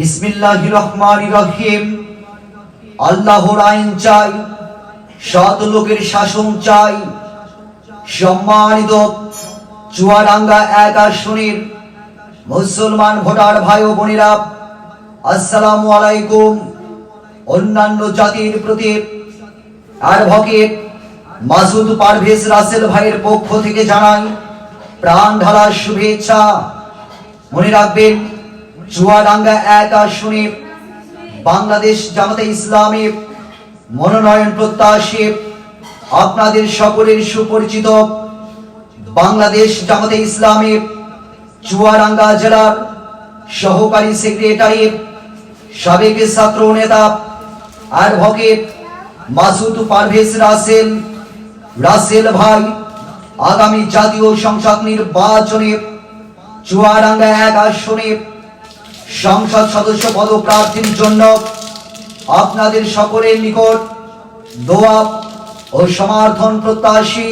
বিসমিল্লাহ রহমান রহিম আল্লাহর আইন চাই সৎ লোকের শাসন চাই। সম্মানিত চুয়াডাঙ্গা এক আসনের মুসলমান ভোটার ভাই ও বোনেরা, আসসালামু আলাইকুম। অন্যান্য জাতির প্রতি অ্যাডভোকেট মাসুদ পারভেজ রাসেল ভাইয়ের পক্ষ থেকে জানাই প্রাণ ঢালা শুভেচ্ছা। মনে রাখবেন চুয়াডাঙ্গা এক আসনে বাংলাদেশ জামাতে ইসলামী মনোনয়ন প্রত্যাশী আপনাদের সকলের সুপরিচিত বাংলাদেশ জামাতে ইসলামী চুয়াডাঙ্গা জেলার সহকারী সেক্রেটারি, সাবেক ছাত্র নেতা, অ্যাডভোকেট মাসুদ পারভেজ রাসেল রাসেল ভাই, আগামী জাতীয় সংসদ নির্বাচনে চুয়াডাঙ্গা এক আসনে সংসদ সদস্য পদপ্রার্থীর জন্য আপনাদের সকলের নিকট দোয়া ও সমর্থন প্রত্যাশী